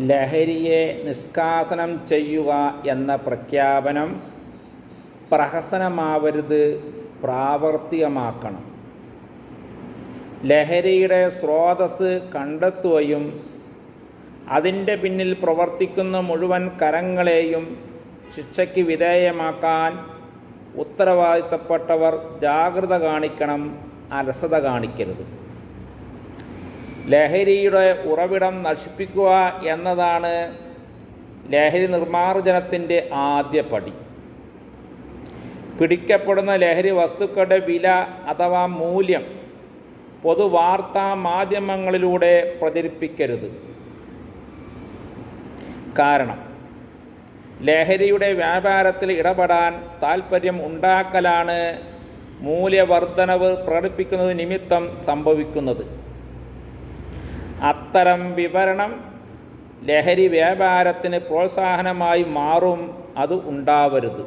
ലഹരിയെ നിഷ്കാസനം ചെയ്യുക എന്ന പ്രഖ്യാപനം പ്രഹസനമാവരുത് പ്രാവർത്തികമാക്കണം. ലഹരിയുടെ സ്രോതസ് കണ്ടെത്തുകയും അതിന്റെ പിന്നിൽ പ്രവർത്തിക്കുന്ന മുഴുവൻ കരങ്ങളെയും ശിക്ഷയ്ക്ക് വിധേയമാക്കാൻ ഉത്തരവാദിത്തപ്പെട്ടവർ ജാഗ്രത കാണിക്കണം അലസത കാണിക്കരുത്. ലഹരിയുടെ ഉറവിടം നശിപ്പിക്കുക എന്നതാണ് ലഹരി നിർമ്മാർജനത്തിന്റെ ആദ്യ പടി. പിടിക്കപ്പെടുന്ന ലഹരി വസ്തുക്കളുടെ വില അഥവാ മൂല്യം പൊതുവാർത്താ മാധ്യമങ്ങളിലൂടെ പ്രചരിപ്പിക്കരുത്. കാരണം ലഹരിയുടെ വ്യാപാരത്തിൽ ഇടപെടാൻ താൽപ്പര്യം ഉണ്ടാക്കലാണ് മൂല്യവർദ്ധനവ് പ്രകടിപ്പിക്കുന്നത് നിമിത്തം സംഭവിക്കുന്നത്. അത്തരം വിവരണം ലഹരി വ്യാപാരത്തിന് പ്രോത്സാഹനമായി മാറും അത് ഉണ്ടാവരുത്.